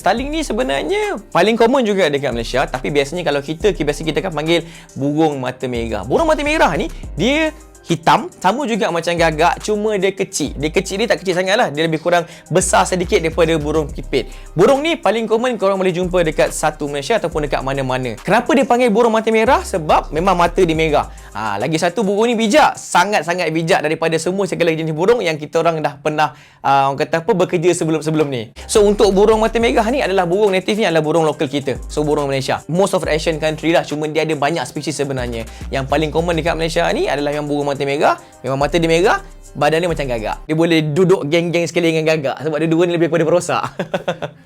Starling ni sebenarnya paling common juga dekat Malaysia tapi biasanya kalau kita biasa kita kan panggil burung mata merah. Burung mata merah ni dia hitam. Sama juga macam gagak cuma dia kecil. Dia kecil dia tak kecil sangat lah. Dia lebih kurang besar sedikit daripada burung pipit burung ni paling common korang boleh jumpa dekat satu Malaysia ataupun dekat mana-mana. Kenapa dia panggil burung mata merah? Sebab memang mata dia merah. Ha, lagi satu burung ni bijak. Sangat-sangat bijak daripada semua segala jenis burung yang kita orang dah pernah uh, orang kata apa bekerja sebelum-sebelum ni. So untuk burung mata merah ni adalah burung native ni adalah burung lokal kita. So burung Malaysia. Most of the Asian country lah. Cuma dia ada banyak spesies sebenarnya. Yang paling common dekat Malaysia ni adalah yang burung mata mata merah memang mata dia merah badan dia macam gagak. Dia boleh duduk geng-geng sekali dengan gagak sebab dia dua ni lebih kepada perosak.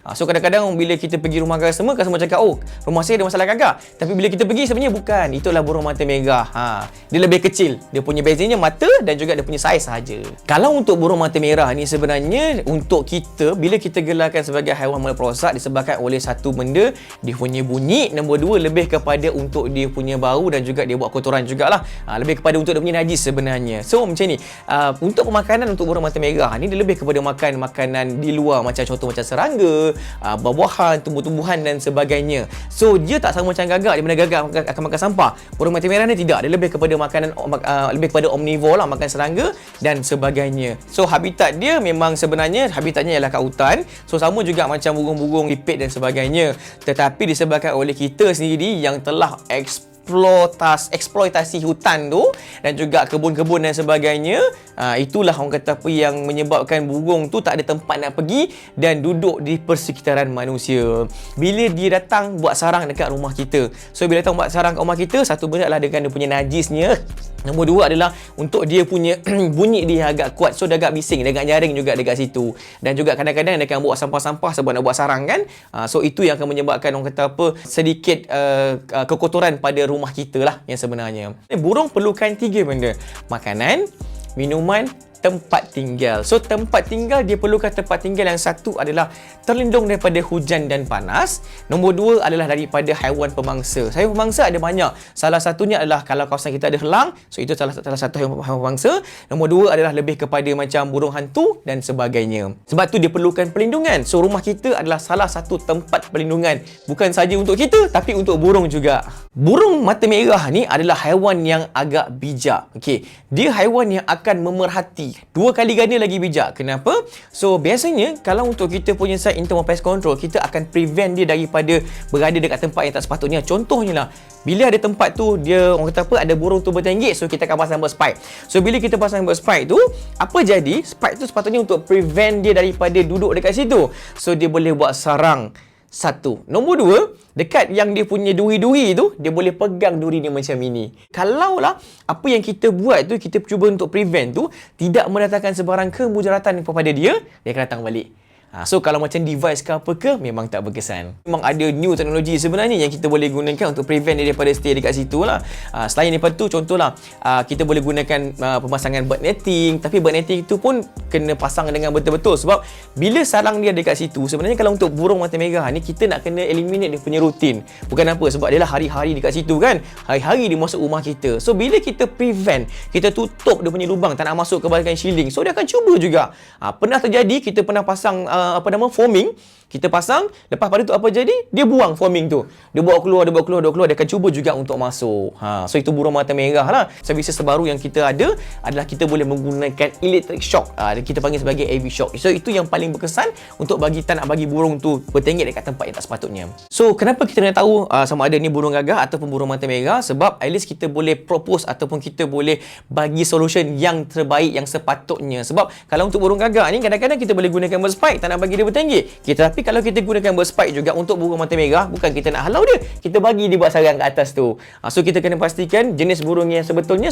ha, so kadang-kadang bila kita pergi rumah customer, customer cakap, oh rumah saya ada masalah gagak. Tapi bila kita pergi sebenarnya bukan. Itulah burung mata merah. Ha, dia lebih kecil. Dia punya bezanya mata dan juga dia punya saiz sahaja. Kalau untuk burung mata merah ni sebenarnya untuk kita, bila kita gelarkan sebagai haiwan mula perosak disebabkan oleh satu benda, dia punya bunyi. Nombor dua, lebih kepada untuk dia punya bau dan juga dia buat kotoran jugalah. Ha, lebih kepada untuk dia punya najis sebenarnya. So macam ni. Uh, untuk pemakanan untuk burung mata merah ni dia lebih kepada makan makanan di luar macam contoh macam serangga, uh, buah-buahan, tumbuh-tumbuhan dan sebagainya. So dia tak sama macam gagak di mana gagak akan makan sampah. Burung mata merah ni tidak, dia lebih kepada makanan uh, lebih kepada omnivore lah makan serangga dan sebagainya. So habitat dia memang sebenarnya habitatnya ialah kat hutan. So sama juga macam burung-burung pipit dan sebagainya. Tetapi disebabkan oleh kita sendiri yang telah ekspor eksploitasi eksploitasi hutan tu dan juga kebun-kebun dan sebagainya uh, itulah orang kata apa yang menyebabkan burung tu tak ada tempat nak pergi dan duduk di persekitaran manusia bila dia datang buat sarang dekat rumah kita so bila datang buat sarang kat rumah kita satu benda adalah dengan dia punya najisnya Nombor dua adalah untuk dia punya bunyi dia agak kuat. So dia agak bising, dia agak nyaring juga dekat situ. Dan juga kadang-kadang dia akan buat sampah-sampah sebab nak buat sarang kan. Uh, so itu yang akan menyebabkan orang kata apa sedikit uh, kekotoran pada rumah kita lah yang sebenarnya. Burung perlukan tiga benda. Makanan, minuman tempat tinggal. So tempat tinggal dia perlukan tempat tinggal yang satu adalah terlindung daripada hujan dan panas. Nombor dua adalah daripada haiwan pemangsa. Haiwan pemangsa ada banyak. Salah satunya adalah kalau kawasan kita ada helang, so itu salah, salah satu haiwan pemangsa. Nombor dua adalah lebih kepada macam burung hantu dan sebagainya. Sebab tu dia perlukan perlindungan. So rumah kita adalah salah satu tempat perlindungan. Bukan saja untuk kita tapi untuk burung juga. Burung mata merah ni adalah haiwan yang agak bijak. Okey, dia haiwan yang akan memerhati dua kali ganda lagi bijak. Kenapa? So biasanya kalau untuk kita punya side in term of pest control, kita akan prevent dia daripada berada dekat tempat yang tak sepatutnya. Contohnya lah, bila ada tempat tu dia orang kata apa ada burung tu bertenggik so kita akan pasang spike. So bila kita pasang spike tu, apa jadi? Spike tu sepatutnya untuk prevent dia daripada duduk dekat situ. So dia boleh buat sarang satu. Nombor dua, dekat yang dia punya duri-duri tu, dia boleh pegang duri dia macam ini. Kalau lah apa yang kita buat tu, kita cuba untuk prevent tu, tidak mendatangkan sebarang kemudaratan kepada dia, dia akan datang balik. Ha, so kalau macam device ke apa ke memang tak berkesan. Memang ada new teknologi sebenarnya yang kita boleh gunakan untuk prevent dia daripada stay dekat situ lah. Ha, selain daripada tu contohlah ha, kita boleh gunakan uh, pemasangan bird netting tapi bird netting itu pun kena pasang dengan betul-betul sebab bila sarang dia dekat situ sebenarnya kalau untuk burung mata merah ni kita nak kena eliminate dia punya rutin. Bukan apa sebab dia lah hari-hari dekat situ kan. Hari-hari dia masuk rumah kita. So bila kita prevent, kita tutup dia punya lubang tak nak masuk ke bahagian shielding. So dia akan cuba juga. Ha, pernah terjadi kita pernah pasang uh, apa nama foaming kita pasang lepas pada tu apa jadi? Dia buang foaming tu. Dia bawa keluar dia bawa keluar dia bawa keluar. Dia akan cuba juga untuk masuk. Ha so itu burung mata merah lah. Services terbaru yang kita ada adalah kita boleh menggunakan electric shock. Ha, kita panggil sebagai AV shock. So itu yang paling berkesan untuk bagi tak nak bagi burung tu bertenggek dekat tempat yang tak sepatutnya. So kenapa kita nak tahu uh, sama ada ni burung gagah ataupun burung mata merah? Sebab at least kita boleh propose ataupun kita boleh bagi solution yang terbaik yang sepatutnya. Sebab kalau untuk burung gagah ni kadang-kadang kita boleh gunakan bird spike tak nak bagi dia bertenggek kita tapi kalau kita gunakan bird spike juga untuk burung mata merah, bukan kita nak halau dia. Kita bagi dia buat sarang ke atas tu. Ha, so kita kena pastikan jenis burung yang sebetulnya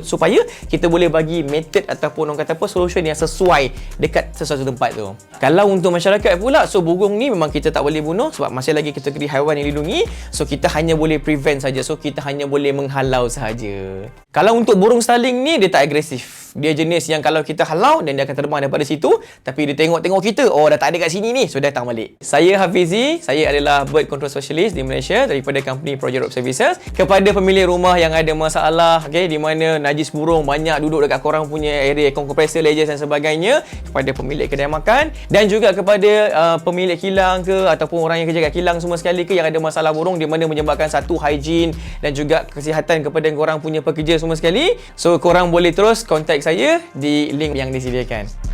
supaya kita boleh bagi method ataupun orang kata apa solution yang sesuai dekat sesuatu tempat tu. Kalau untuk masyarakat pula, so burung ni memang kita tak boleh bunuh sebab masih lagi kategori haiwan yang dilindungi. So kita hanya boleh prevent saja. So kita hanya boleh menghalau saja. Kalau untuk burung starling ni dia tak agresif. Dia jenis yang kalau kita halau dan dia akan terbang daripada situ, tapi dia tengok-tengok kita, oh dah tak ada kat sini ni, so datang balik. Saya Hafizi, saya adalah bird control specialist di Malaysia daripada company Project Rope Services. Kepada pemilik rumah yang ada masalah, okay, di mana najis burung banyak duduk dekat korang punya area air compressor, ledges dan sebagainya, kepada pemilik kedai makan dan juga kepada uh, pemilik kilang ke ataupun orang yang kerja kat kilang semua sekali ke yang ada masalah burung di mana menyebabkan satu hygiene dan juga kesihatan kepada korang punya pekerja semua sekali. So korang boleh terus contact saya di link yang disediakan.